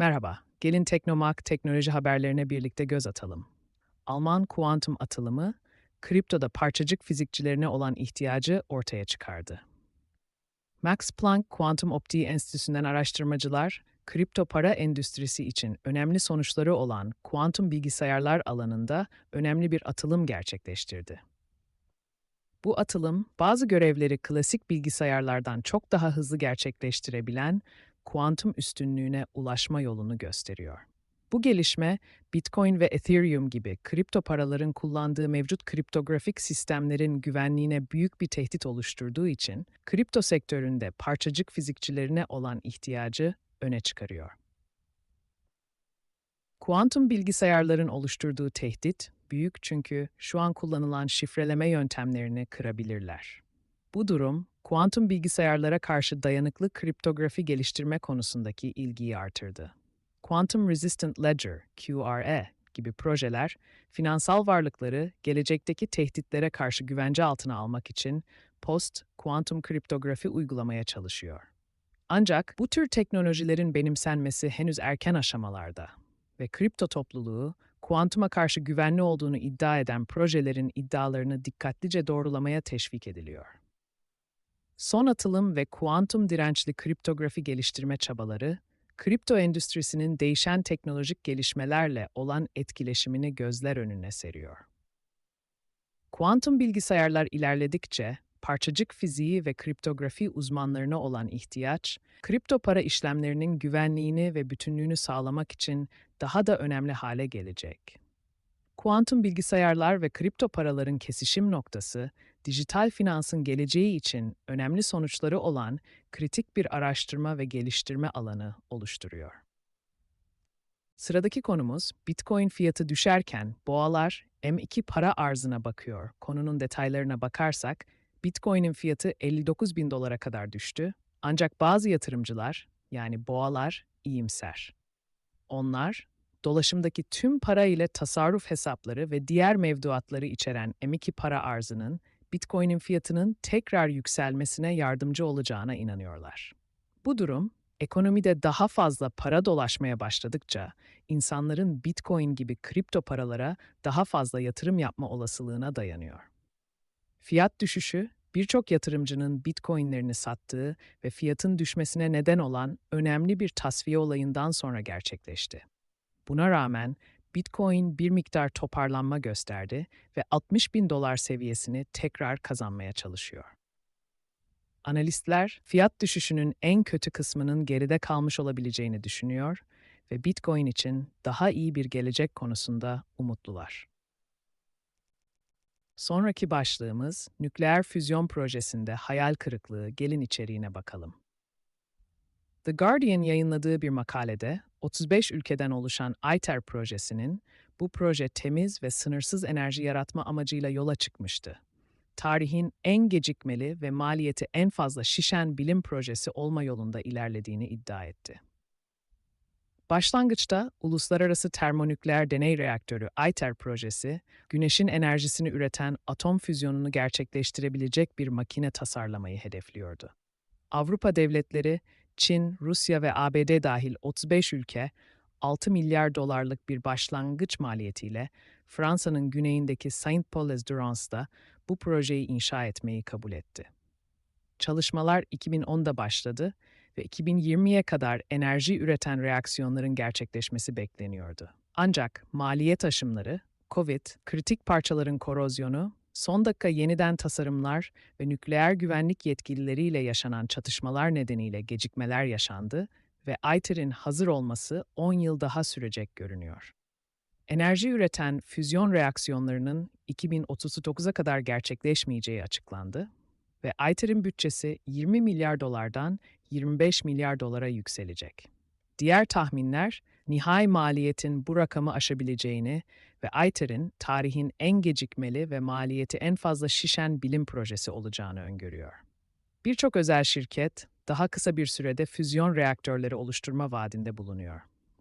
Merhaba, gelin Teknomak teknoloji haberlerine birlikte göz atalım. Alman kuantum atılımı, kriptoda parçacık fizikçilerine olan ihtiyacı ortaya çıkardı. Max Planck Kuantum Optiği Enstitüsü'nden araştırmacılar, kripto para endüstrisi için önemli sonuçları olan kuantum bilgisayarlar alanında önemli bir atılım gerçekleştirdi. Bu atılım, bazı görevleri klasik bilgisayarlardan çok daha hızlı gerçekleştirebilen kuantum üstünlüğüne ulaşma yolunu gösteriyor. Bu gelişme, Bitcoin ve Ethereum gibi kripto paraların kullandığı mevcut kriptografik sistemlerin güvenliğine büyük bir tehdit oluşturduğu için, kripto sektöründe parçacık fizikçilerine olan ihtiyacı öne çıkarıyor. Kuantum bilgisayarların oluşturduğu tehdit, büyük çünkü şu an kullanılan şifreleme yöntemlerini kırabilirler. Bu durum, kuantum bilgisayarlara karşı dayanıklı kriptografi geliştirme konusundaki ilgiyi artırdı. Quantum Resistant Ledger, QRE gibi projeler, finansal varlıkları gelecekteki tehditlere karşı güvence altına almak için post-kuantum kriptografi uygulamaya çalışıyor. Ancak bu tür teknolojilerin benimsenmesi henüz erken aşamalarda ve kripto topluluğu, kuantuma karşı güvenli olduğunu iddia eden projelerin iddialarını dikkatlice doğrulamaya teşvik ediliyor. Son atılım ve kuantum dirençli kriptografi geliştirme çabaları, kripto endüstrisinin değişen teknolojik gelişmelerle olan etkileşimini gözler önüne seriyor. Kuantum bilgisayarlar ilerledikçe parçacık fiziği ve kriptografi uzmanlarına olan ihtiyaç, kripto para işlemlerinin güvenliğini ve bütünlüğünü sağlamak için daha da önemli hale gelecek. Kuantum bilgisayarlar ve kripto paraların kesişim noktası, dijital finansın geleceği için önemli sonuçları olan kritik bir araştırma ve geliştirme alanı oluşturuyor. Sıradaki konumuz Bitcoin fiyatı düşerken boğalar M2 para arzına bakıyor. Konunun detaylarına bakarsak Bitcoin'in fiyatı 59 bin dolara kadar düştü. Ancak bazı yatırımcılar yani boğalar iyimser. Onlar dolaşımdaki tüm para ile tasarruf hesapları ve diğer mevduatları içeren M2 para arzının Bitcoin'in fiyatının tekrar yükselmesine yardımcı olacağına inanıyorlar. Bu durum, ekonomide daha fazla para dolaşmaya başladıkça insanların Bitcoin gibi kripto paralara daha fazla yatırım yapma olasılığına dayanıyor. Fiyat düşüşü, birçok yatırımcının Bitcoin'lerini sattığı ve fiyatın düşmesine neden olan önemli bir tasfiye olayından sonra gerçekleşti. Buna rağmen Bitcoin bir miktar toparlanma gösterdi ve 60 bin dolar seviyesini tekrar kazanmaya çalışıyor. Analistler, fiyat düşüşünün en kötü kısmının geride kalmış olabileceğini düşünüyor ve Bitcoin için daha iyi bir gelecek konusunda umutlular. Sonraki başlığımız nükleer füzyon projesinde hayal kırıklığı gelin içeriğine bakalım. The Guardian yayınladığı bir makalede 35 ülkeden oluşan ITER projesinin bu proje temiz ve sınırsız enerji yaratma amacıyla yola çıkmıştı. Tarihin en gecikmeli ve maliyeti en fazla şişen bilim projesi olma yolunda ilerlediğini iddia etti. Başlangıçta Uluslararası Termonükleer Deney Reaktörü ITER projesi, güneşin enerjisini üreten atom füzyonunu gerçekleştirebilecek bir makine tasarlamayı hedefliyordu. Avrupa devletleri Çin, Rusya ve ABD dahil 35 ülke 6 milyar dolarlık bir başlangıç maliyetiyle Fransa'nın güneyindeki Saint-Paul-les-Durance'da bu projeyi inşa etmeyi kabul etti. Çalışmalar 2010'da başladı ve 2020'ye kadar enerji üreten reaksiyonların gerçekleşmesi bekleniyordu. Ancak maliyet aşımları, COVID, kritik parçaların korozyonu son dakika yeniden tasarımlar ve nükleer güvenlik yetkilileriyle yaşanan çatışmalar nedeniyle gecikmeler yaşandı ve ITER'in hazır olması 10 yıl daha sürecek görünüyor. Enerji üreten füzyon reaksiyonlarının 2039'a kadar gerçekleşmeyeceği açıklandı ve ITER'in bütçesi 20 milyar dolardan 25 milyar dolara yükselecek. Diğer tahminler nihai maliyetin bu rakamı aşabileceğini ve ITER'in tarihin en gecikmeli ve maliyeti en fazla şişen bilim projesi olacağını öngörüyor. Birçok özel şirket daha kısa bir sürede füzyon reaktörleri oluşturma vaadinde bulunuyor.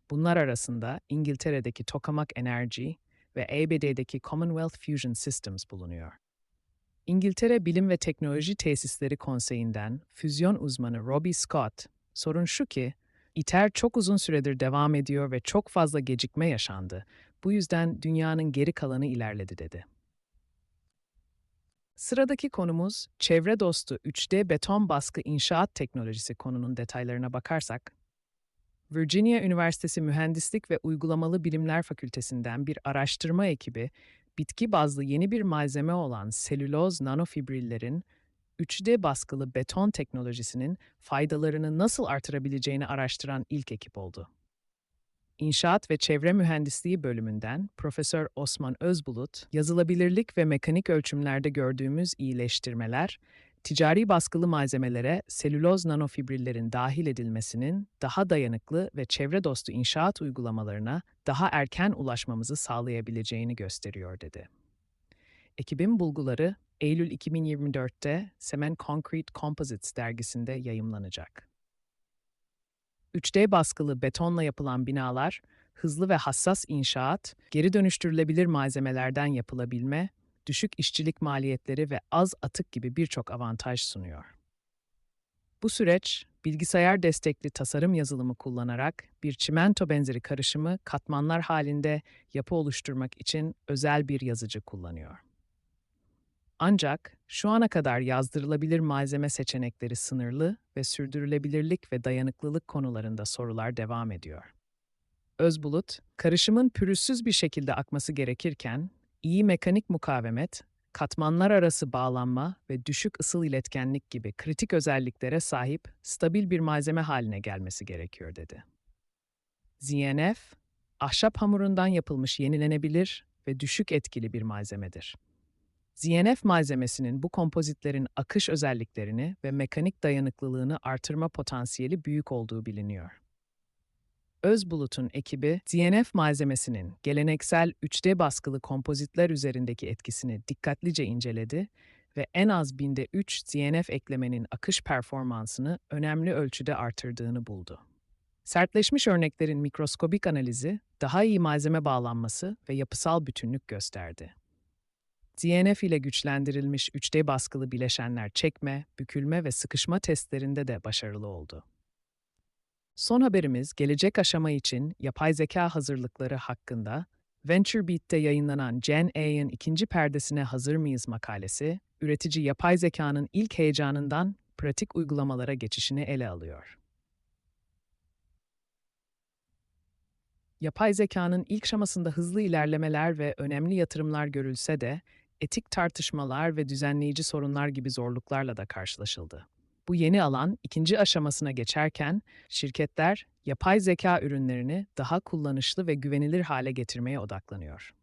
Bunlar arasında İngiltere'deki Tokamak Energy ve ABD'deki Commonwealth Fusion Systems bulunuyor. İngiltere Bilim ve Teknoloji Tesisleri Konseyi'nden füzyon uzmanı Robbie Scott, sorun şu ki, ITER çok uzun süredir devam ediyor ve çok fazla gecikme yaşandı. Bu yüzden dünyanın geri kalanı ilerledi dedi. Sıradaki konumuz çevre dostu 3D beton baskı inşaat teknolojisi konunun detaylarına bakarsak, Virginia Üniversitesi Mühendislik ve Uygulamalı Bilimler Fakültesinden bir araştırma ekibi, bitki bazlı yeni bir malzeme olan selüloz nanofibrillerin 3D baskılı beton teknolojisinin faydalarını nasıl artırabileceğini araştıran ilk ekip oldu. İnşaat ve Çevre Mühendisliği bölümünden Profesör Osman Özbulut, yazılabilirlik ve mekanik ölçümlerde gördüğümüz iyileştirmeler, ticari baskılı malzemelere selüloz nanofibrillerin dahil edilmesinin daha dayanıklı ve çevre dostu inşaat uygulamalarına daha erken ulaşmamızı sağlayabileceğini gösteriyor dedi. Ekibin bulguları Eylül 2024'te Cement Concrete Composites dergisinde yayımlanacak. 3D baskılı betonla yapılan binalar, hızlı ve hassas inşaat, geri dönüştürülebilir malzemelerden yapılabilme, düşük işçilik maliyetleri ve az atık gibi birçok avantaj sunuyor. Bu süreç, bilgisayar destekli tasarım yazılımı kullanarak bir çimento benzeri karışımı katmanlar halinde yapı oluşturmak için özel bir yazıcı kullanıyor. Ancak şu ana kadar yazdırılabilir malzeme seçenekleri sınırlı ve sürdürülebilirlik ve dayanıklılık konularında sorular devam ediyor. Özbulut, karışımın pürüzsüz bir şekilde akması gerekirken, iyi mekanik mukavemet, katmanlar arası bağlanma ve düşük ısıl iletkenlik gibi kritik özelliklere sahip stabil bir malzeme haline gelmesi gerekiyor dedi. ZNF, ahşap hamurundan yapılmış yenilenebilir ve düşük etkili bir malzemedir. ZNF malzemesinin bu kompozitlerin akış özelliklerini ve mekanik dayanıklılığını artırma potansiyeli büyük olduğu biliniyor. Özbulut'un ekibi, ZNF malzemesinin geleneksel 3D baskılı kompozitler üzerindeki etkisini dikkatlice inceledi ve en az binde 3 ZNF eklemenin akış performansını önemli ölçüde artırdığını buldu. Sertleşmiş örneklerin mikroskobik analizi, daha iyi malzeme bağlanması ve yapısal bütünlük gösterdi. DNF ile güçlendirilmiş 3D baskılı bileşenler çekme, bükülme ve sıkışma testlerinde de başarılı oldu. Son haberimiz gelecek aşama için yapay zeka hazırlıkları hakkında VentureBeat'te yayınlanan Gen A'ın ikinci perdesine hazır mıyız makalesi, üretici yapay zekanın ilk heyecanından pratik uygulamalara geçişini ele alıyor. Yapay zekanın ilk şamasında hızlı ilerlemeler ve önemli yatırımlar görülse de etik tartışmalar ve düzenleyici sorunlar gibi zorluklarla da karşılaşıldı. Bu yeni alan ikinci aşamasına geçerken şirketler yapay zeka ürünlerini daha kullanışlı ve güvenilir hale getirmeye odaklanıyor.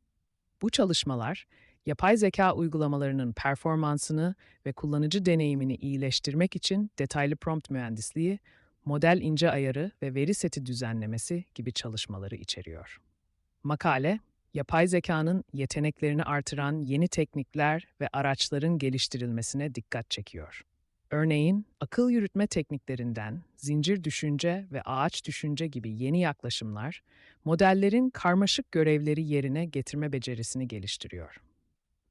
Bu çalışmalar yapay zeka uygulamalarının performansını ve kullanıcı deneyimini iyileştirmek için detaylı prompt mühendisliği, model ince ayarı ve veri seti düzenlemesi gibi çalışmaları içeriyor. Makale, yapay zekanın yeteneklerini artıran yeni teknikler ve araçların geliştirilmesine dikkat çekiyor. Örneğin, akıl yürütme tekniklerinden zincir düşünce ve ağaç düşünce gibi yeni yaklaşımlar, modellerin karmaşık görevleri yerine getirme becerisini geliştiriyor.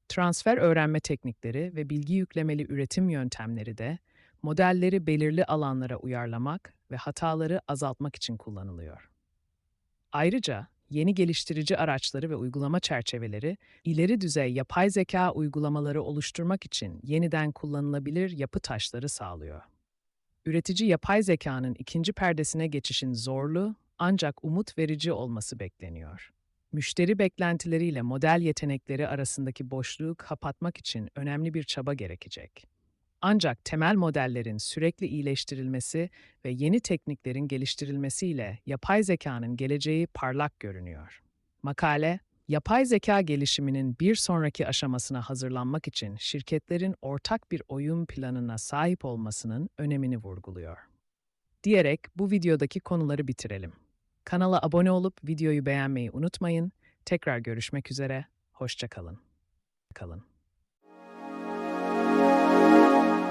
Transfer öğrenme teknikleri ve bilgi yüklemeli üretim yöntemleri de modelleri belirli alanlara uyarlamak ve hataları azaltmak için kullanılıyor. Ayrıca yeni geliştirici araçları ve uygulama çerçeveleri, ileri düzey yapay zeka uygulamaları oluşturmak için yeniden kullanılabilir yapı taşları sağlıyor. Üretici yapay zekanın ikinci perdesine geçişin zorlu ancak umut verici olması bekleniyor. Müşteri beklentileriyle model yetenekleri arasındaki boşluğu kapatmak için önemli bir çaba gerekecek. Ancak temel modellerin sürekli iyileştirilmesi ve yeni tekniklerin geliştirilmesiyle yapay zekanın geleceği parlak görünüyor. Makale, yapay zeka gelişiminin bir sonraki aşamasına hazırlanmak için şirketlerin ortak bir oyun planına sahip olmasının önemini vurguluyor. Diyerek bu videodaki konuları bitirelim. Kanala abone olup videoyu beğenmeyi unutmayın. Tekrar görüşmek üzere, hoşçakalın. Kalın.